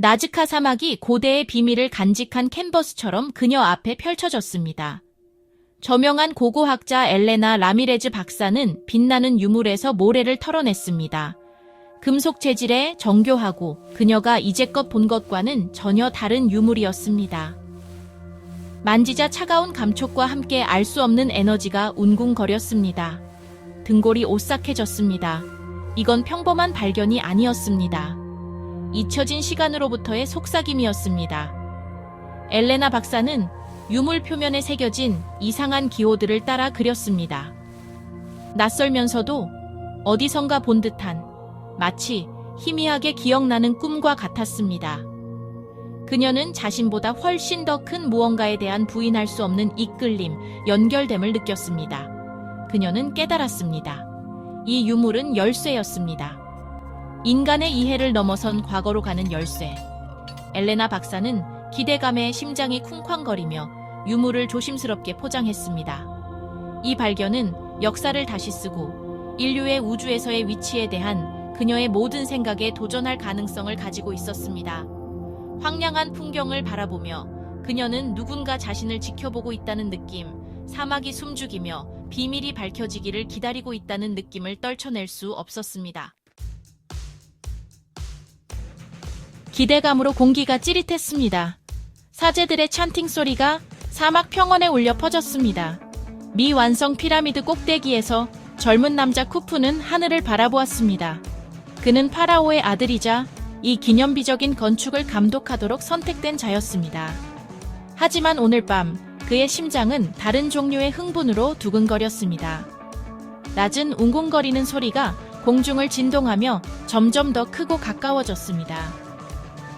나즈카 사막이 고대의 비밀을 간직한 캔버스처럼 그녀 앞에 펼쳐졌습니다. 저명한 고고학자 엘레나 라미레즈 박사는 빛나는 유물에서 모래를 털어냈습니다. 금속 재질에 정교하고 그녀가 이제껏 본 것과는 전혀 다른 유물이었습니다. 만지자 차가운 감촉과 함께 알 수 없는 에너지가 웅궁거렸습니다. 등골이 오싹해졌습니다. 이건 평범한 발견이 아니었습니다. 잊혀진 시간으로부터의 속삭임이었습니다. 엘레나 박사는 유물 표면에 새겨진 이상한 기호들을 따라 그렸습니다. 낯설면서도 어디선가 본 듯한 마치 희미하게 기억나는 꿈과 같았습니다. 그녀는 자신보다 훨씬 더 큰 무언가에 대한 부인할 수 없는 이끌림, 연결됨을 느꼈습니다. 그녀는 깨달았습니다. 이 유물은 열쇠였습니다. 인간의 이해를 넘어선 과거로 가는 열쇠. 엘레나 박사는 기대감에 심장이 쿵쾅거리며 유물을 조심스럽게 포장했습니다. 이 발견은 역사를 다시 쓰고 인류의 우주에서의 위치에 대한 그녀의 모든 생각에 도전할 가능성을 가지고 있었습니다. 황량한 풍경을 바라보며 그녀는 누군가 자신을 지켜보고 있다는 느낌, 사막이 숨죽이며 비밀이 밝혀지기를 기다리고 있다는 느낌을 떨쳐낼 수 없었습니다. 기대감으로 공기가 찌릿했습니다. 사제들의 찬팅 소리가 사막 평원에 울려 퍼졌습니다. 미완성 피라미드 꼭대기에서 젊은 남자 쿠프는 하늘을 바라보았습니다. 그는 파라오의 아들이자 이 기념비적인 건축을 감독하도록 선택된 자였습니다. 하지만 오늘 밤 그의 심장은 다른 종류의 흥분으로 두근거렸습니다. 낮은 웅궁거리는 소리가 공중을 진동하며 점점 더 크고 가까워졌습니다.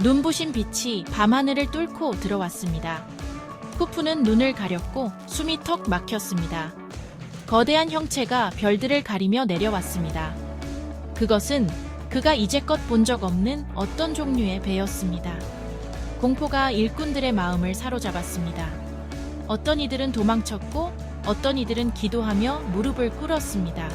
눈부신 빛이 밤하늘을 뚫고 들어왔습니다. 쿠프는 눈을 가렸고 숨이 턱 막혔습니다. 거대한 형체가 별들을 가리며 내려왔습니다. 그것은 그가 이제껏 본 적 없는 어떤 종류의 배였습니다. 공포가 일꾼들의 마음을 사로잡았습니다. 어떤 이들은 도망쳤고 어떤 이들은 기도하며 무릎을 꿇었습니다.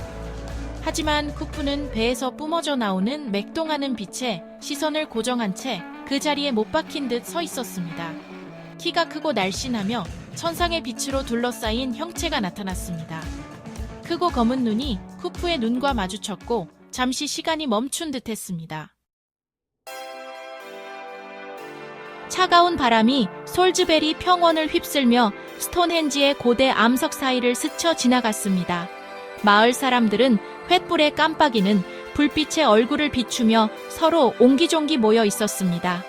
하지만 쿠프는 배에서 뿜어져 나오는 맥동하는 빛에 시선을 고정한 채 그 자리에 못 박힌 듯 서 있었습니다. 키가 크고 날씬하며 천상의 빛으로 둘러싸인 형체가 나타났습니다. 크고 검은 눈이 쿠프의 눈과 마주쳤고 잠시 시간이 멈춘 듯 했습니다. 차가운 바람이 솔즈베리 평원을 휩쓸며 스톤헨지의 고대 암석 사이를 스쳐 지나갔습니다. 마을 사람들은 횃불의 깜빡이는 불빛에 얼굴을 비추며 서로 옹기종기 모여 있었습니다.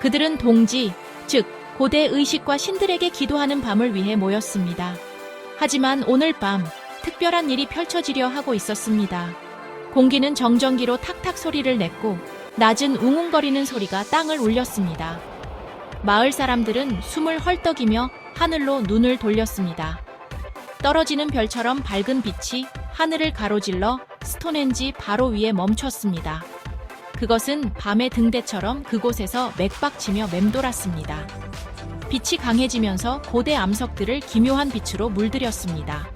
그들은 동지, 즉 고대 의식과 신들에게 기도하는 밤을 위해 모였습니다. 하지만 오늘 밤 특별한 일이 펼쳐지려 하고 있었습니다. 공기는 정전기로 탁탁 소리를 냈고 낮은 웅웅거리는 소리가 땅을 울렸습니다. 마을 사람들은 숨을 헐떡이며 하늘로 눈을 돌렸습니다. 떨어지는 별처럼 밝은 빛이 하늘을 가로질러 스톤헨지 바로 위에 멈췄습니다. 그것은 밤의 등대처럼 그곳에서 맥박치며 맴돌았습니다. 빛이 강해지면서 고대 암석들을 기묘한 빛으로 물들였습니다.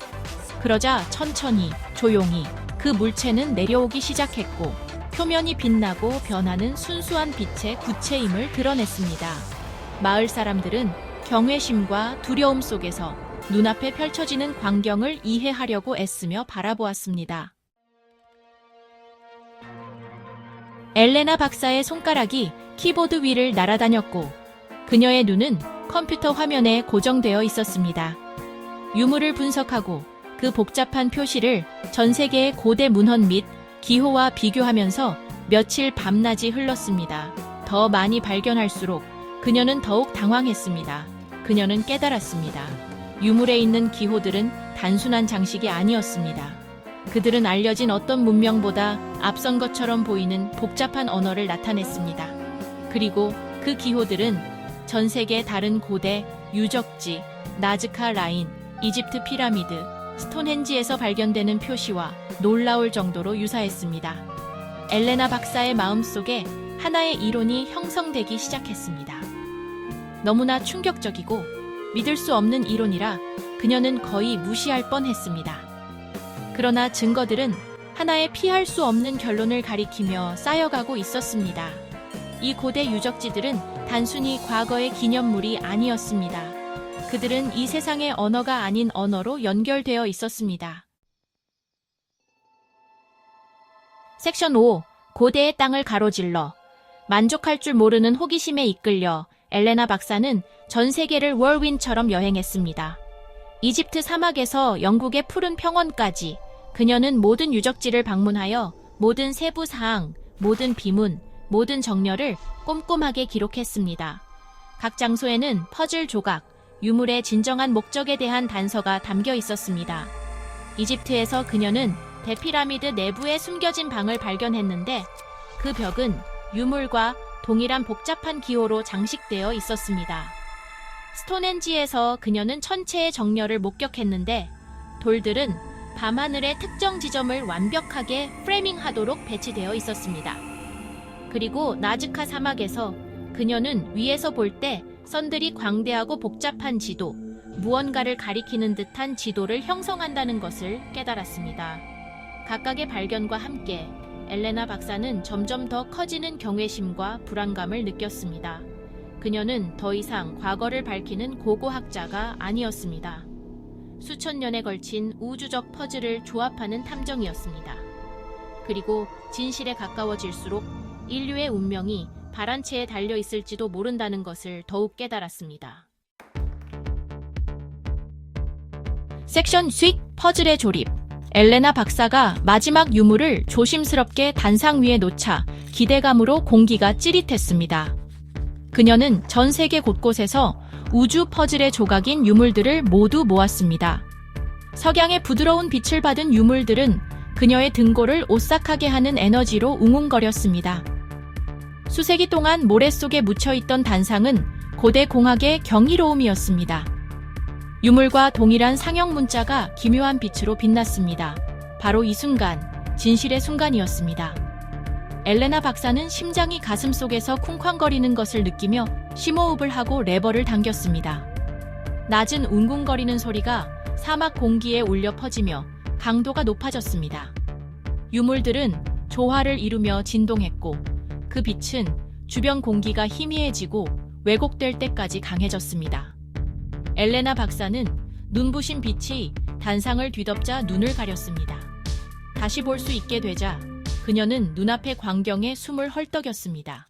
그러자 천천히, 조용히 그 물체는 내려오기 시작했고 표면이 빛나고 변하는 순수한 빛의 구체임을 드러냈습니다. 마을 사람들은 경외심과 두려움 속에서 눈앞에 펼쳐지는 광경을 이해하려고 애쓰며 바라보았습니다. 엘레나 박사의 손가락이 키보드 위를 날아다녔고 그녀의 눈은 컴퓨터 화면에 고정되어 있었습니다. 유물을 분석하고 그 복잡한 표시를 전 세계의 고대 문헌 및 기호와 비교하면서 며칠 밤낮이 흘렀습니다. 더 많이 발견할수록 그녀는 더욱 당황했습니다. 그녀는 깨달았습니다. 유물에 있는 기호들은 단순한 장식이 아니었습니다. 그들은 알려진 어떤 문명보다 앞선 것처럼 보이는 복잡한 언어를 나타냈습니다. 그리고 그 기호들은 전 세계 다른 고대, 유적지, 나즈카 라인, 이집트 피라미드, 스톤헨지에서 발견되는 표시와 놀라울 정도로 유사했습니다. 엘레나 박사의 마음속에 하나의 이론이 형성되기 시작했습니다. 너무나 충격적이고 믿을 수 없는 이론이라 그녀는 거의 무시할 뻔 했습니다. 그러나 증거들은 하나의 피할 수 없는 결론을 가리키며 쌓여가고 있었습니다. 이 고대 유적지들은 단순히 과거의 기념물이 아니었습니다. 그들은 이 세상의 언어가 아닌 언어로 연결되어 있었습니다. 섹션 5. 고대의 땅을 가로질러 만족할 줄 모르는 호기심에 이끌려 엘레나 박사는 전 세계를 월윈처럼 여행했습니다. 이집트 사막에서 영국의 푸른 평원까지 그녀는 모든 유적지를 방문하여 모든 세부 사항, 모든 비문, 모든 정렬을 꼼꼼하게 기록했습니다. 각 장소에는 퍼즐 조각, 유물의 진정한 목적에 대한 단서가 담겨 있었습니다. 이집트에서 그녀는 대피라미드 내부에 숨겨진 방을 발견했는데 그 벽은 유물과 동일한 복잡한 기호로 장식되어 있었습니다. 스톤헨지에서 그녀는 천체의 정렬을 목격했는데 돌들은 밤하늘의 특정 지점을 완벽하게 프레밍하도록 배치되어 있었습니다. 그리고 나즈카 사막에서 그녀는 위에서 볼 때 선들이 광대하고 복잡한 지도, 무언가를 가리키는 듯한 지도를 형성한다는 것을 깨달았습니다. 각각의 발견과 함께 엘레나 박사는 점점 더 커지는 경외심과 불안감을 느꼈습니다. 그녀는 더 이상 과거를 밝히는 고고학자가 아니었습니다. 수천 년에 걸친 우주적 퍼즐을 조합하는 탐정이었습니다. 그리고 진실에 가까워질수록 인류의 운명이 바란체에 달려 있을지도 모른다는 것을 더욱 깨달았습니다. 섹션 수익 퍼즐의 조립 엘레나 박사가 마지막 유물을 조심스럽게 단상 위에 놓자 기대감으로 공기가 찌릿했습니다. 그녀는 전 세계 곳곳에서 우주 퍼즐의 조각인 유물들을 모두 모았습니다. 석양의 부드러운 빛을 받은 유물들은 그녀의 등골을 오싹하게 하는 에너지로 웅웅거렸습니다. 수세기 동안 모래 속에 묻혀있던 단상은 고대 공학의 경이로움이었습니다. 유물과 동일한 상형 문자가 기묘한 빛으로 빛났습니다. 바로 이 순간, 진실의 순간이었습니다. 엘레나 박사는 심장이 가슴 속에서 쿵쾅거리는 것을 느끼며 심호흡을 하고 레버를 당겼습니다. 낮은 웅궁거리는 소리가 사막 공기에 울려 퍼지며 강도가 높아졌습니다. 유물들은 조화를 이루며 진동했고 그 빛은 주변 공기가 희미해지고 왜곡될 때까지 강해졌습니다. 엘레나 박사는 눈부신 빛이 단상을 뒤덮자 눈을 가렸습니다. 다시 볼 수 있게 되자 그녀는 눈앞의 광경에 숨을 헐떡였습니다.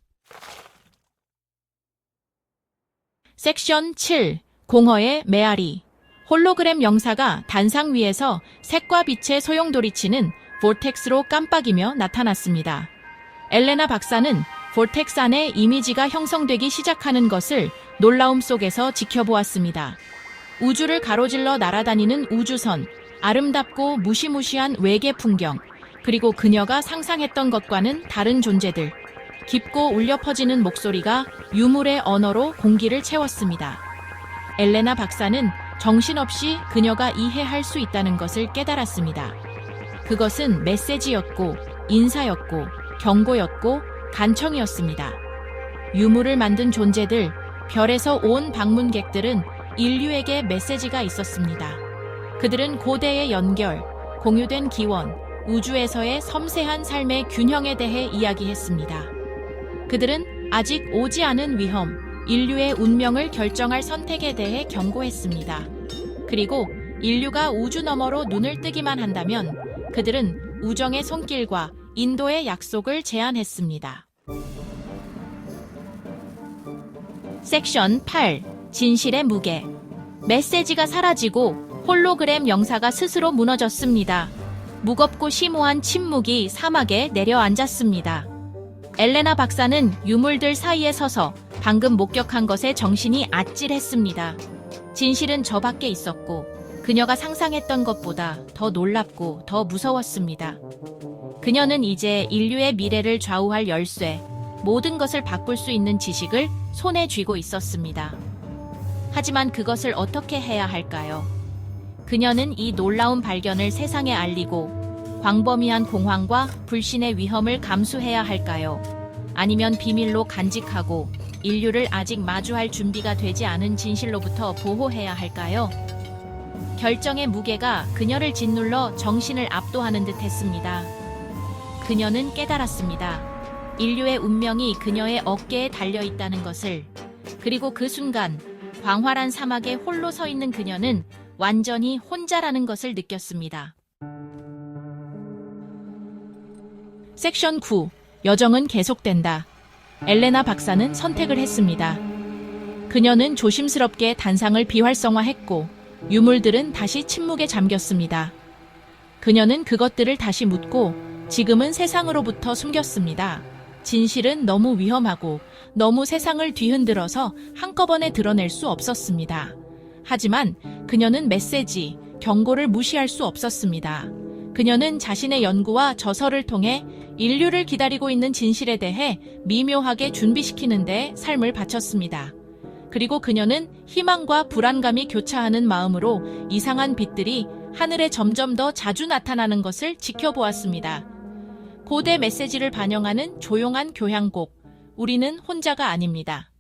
섹션 7. 공허의 메아리. 홀로그램 영사가 단상 위에서 색과 빛의 소용돌이치는 볼텍스로 깜빡이며 나타났습니다. 엘레나 박사는 볼텍스 안에 이미지가 형성되기 시작하는 것을 놀라움 속에서 지켜보았습니다. 우주를 가로질러 날아다니는 우주선, 아름답고 무시무시한 외계 풍경, 그리고 그녀가 상상했던 것과는 다른 존재들, 깊고 울려 퍼지는 목소리가 유물의 언어로 공기를 채웠습니다. 엘레나 박사는 정신없이 그녀가 이해할 수 있다는 것을 깨달았습니다. 그것은 메시지였고, 인사였고, 경고였고, 간청이었습니다. 유물을 만든 존재들, 별에서 온 방문객들은 인류에게 메시지가 있었습니다. 그들은 고대의 연결, 공유된 기원, 우주에서의 섬세한 삶의 균형에 대해 이야기했습니다. 그들은 아직 오지 않은 위험, 인류의 운명을 결정할 선택에 대해 경고했습니다. 그리고 인류가 우주 너머로 눈을 뜨기만 한다면 그들은 우정의 손길과 인도의 약속을 제안했습니다. 섹션 8. 진실의 무게. 메시지가 사라지고 홀로그램 영사가 스스로 무너졌습니다. 무겁고 심오한 침묵이 사막에 내려앉았습니다. 엘레나 박사는 유물들 사이에 서서 방금 목격한 것에 정신이 아찔했습니다. 진실은 저 밖에 있었고 그녀가 상상했던 것보다 더 놀랍고 더 무서웠습니다. 그녀는 이제 인류의 미래를 좌우할 열쇠, 모든 것을 바꿀 수 있는 지식을 손에 쥐고 있었습니다. 하지만 그것을 어떻게 해야 할까요? 그녀는 이 놀라운 발견을 세상에 알리고 광범위한 공황과 불신의 위험을 감수해야 할까요? 아니면 비밀로 간직하고 인류를 아직 마주할 준비가 되지 않은 진실로부터 보호해야 할까요? 결정의 무게가 그녀를 짓눌러 정신을 압도하는 듯 했습니다. 그녀는 깨달았습니다. 인류의 운명이 그녀의 어깨에 달려 있다는 것을 그리고 그 순간 광활한 사막에 홀로 서 있는 그녀는 완전히 혼자라는 것을 느꼈습니다. 섹션 9. 여정은 계속된다. 엘레나 박사는 선택을 했습니다. 그녀는 조심스럽게 단상을 비활성화했고 유물들은 다시 침묵에 잠겼습니다. 그녀는 그것들을 다시 묻고 지금은 세상으로부터 숨겼습니다. 진실은 너무 위험하고 너무 세상을 뒤흔들어서 한꺼번에 드러낼 수 없었습니다. 하지만 그녀는 메시지, 경고를 무시할 수 없었습니다. 그녀는 자신의 연구와 저서를 통해 인류를 기다리고 있는 진실에 대해 미묘하게 준비시키는데 삶을 바쳤습니다. 그리고 그녀는 희망과 불안감이 교차하는 마음으로 이상한 빛들이 하늘에 점점 더 자주 나타나는 것을 지켜보았습니다. 고대 메시지를 반영하는 조용한 교향곡, 우리는 혼자가 아닙니다.